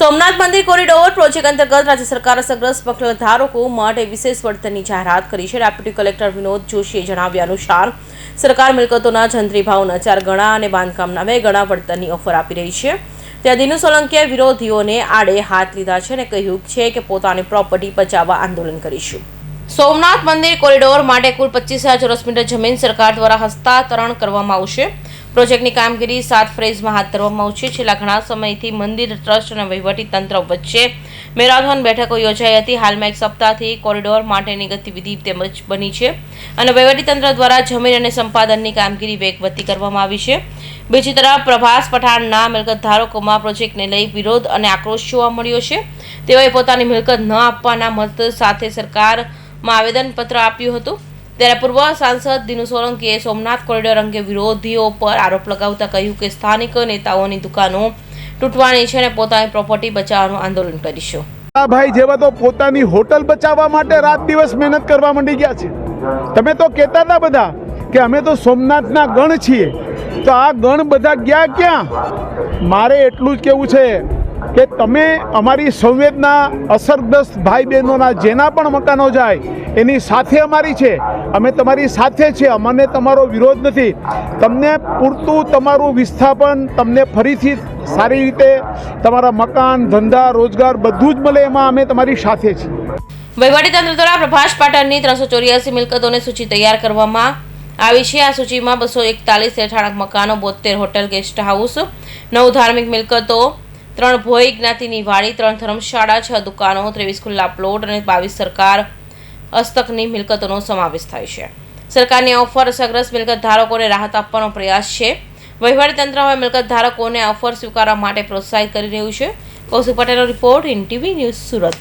સોમનાથ મંદિર corridor project અંતર્ગત રાજ્ય સરકાર અસરગ્રસ્ત પકડ ધારકો માટે વિશેષ વળતરની જાહેરાત કરી છે. ડેપ્યુટી કલેક્ટર વિનોદ જોશીએ જણાવ્યા અનુસાર, સરકાર મિલકતોના જંત્રી ભાવના ચાર ગણા અને બાંધકામના બે ગણા વળતરની ઓફર આપી રહી છે. ત્યાં દિનુ સોલંકીએ વિરોધીઓને આડે હાથ લીધા છે અને કહ્યું છે કે પોતાની પ્રોપર્ટી બચાવવા આંદોલન કરીશું. સોમનાથ મંદિર કોરિડોર માટે કુલ પચીસ હજાર ચોરસ મીટર જમીન સરકાર દ્વારા હસ્તાંતરણ કરવામાં આવશે. પ્રોજેક્ટની કામગીરી સાત ફેઝમાં હાથ ધરવામાં આવશે. છેલ્લા ઘણા સમયથી મંદિર, ટ્રસ્ટ અને વહીવટી તંત્ર વચ્ચે મેરાથોન બેઠકો યોજાઈ હતી. હાલમાં એક સપ્તાહથી કોરિડોર માટેની ગતિવિધિ તેમજ બની છે અને વહીવટી તંત્ર દ્વારા જમીન અને સંપાદનની કામગીરી વેગવતી કરવામાં આવી છે. બીજી તરફ, પ્રભાસ પઠાણના મિલકત ધારકોમાં પ્રોજેક્ટને લઈ વિરોધ અને આક્રોશ જોવા મળ્યો છે. તેઓએ પોતાની મિલકત ન આપવાના મત સાથે સરકારમાં આવેદનપત્ર આપ્યું હતું. ત્યારે પૂર્વ સાંસદ દિનુ સોલંકીએ સોમનાથ કોરિડોર અંગે વિરોધીઓ પર આરોપ લગાવતા કહ્યું કે સ્થાનિક નેતાઓની દુકાનો તૂટવાની છે અને પોતાની પ્રોપર્ટી બચાવવાનું આંદોલન કરીશું. ભાઈ જેવા તો પોતાની હોટલ બચાવવા માટે રાત દિવસ મહેનત કરવા માંડી ગયા છે. તમે તો કહેતા હતા બધા કે અમે તો સોમનાથના ગણ છીએ. તો આ ગણ બધા ગયા ક્યાં? મારે એટલું જ કેવું છે. કે તમે અમારી સંવેદના અસરગ્રસ્ત ભાઈ બહેનોના જેના પણ મકાનો જાય, એની સાથે અમારી છે. અમે તમારી સાથે છીએ અમને તમારો વિરોધ નથી. તમને પૂરતું તમારું વિસ્થાપન તમને ફરીથી સારી રીતે તમારા મકાન, ધંધા, રોજગાર બધું જ મળે એમાં અમે તમારી સાથે છીએ. વહીવટીતંત્ર દ્વારા પ્રભાસ પાટણની ત્રણસો ચોર્યાસી મિલકતોની સૂચિ તૈયાર કરવામાં આવી છે. આ સૂચિમાં બસો એકતાલીસ રહેઠાણક મકાનો બોતેર હોટલ, ગેસ્ટ હાઉસ, નવ ધાર્મિક મિલકતો ત્રણ ભોઈ જ્ઞાતિની વાડી, ત્રણ ધર્મશાળા છ દુકાનો, ત્રેવીસ ખુલ્લા પ્લોટ અને બાવીસ સરકાર હસ્તકની મિલકતોનો સમાવેશ થાય છે. સરકારની ઓફર અસરગ્રસ્ત મિલકત ધારકોને રાહત આપવાનો પ્રયાસ છે. વહીવટીતંત્ર હવે મિલકત ધારકોને ઓફર સ્વીકારવા માટે પ્રોત્સાહિત કરી રહ્યું છે. કૌશિક પટેલનો report in TV news Surat.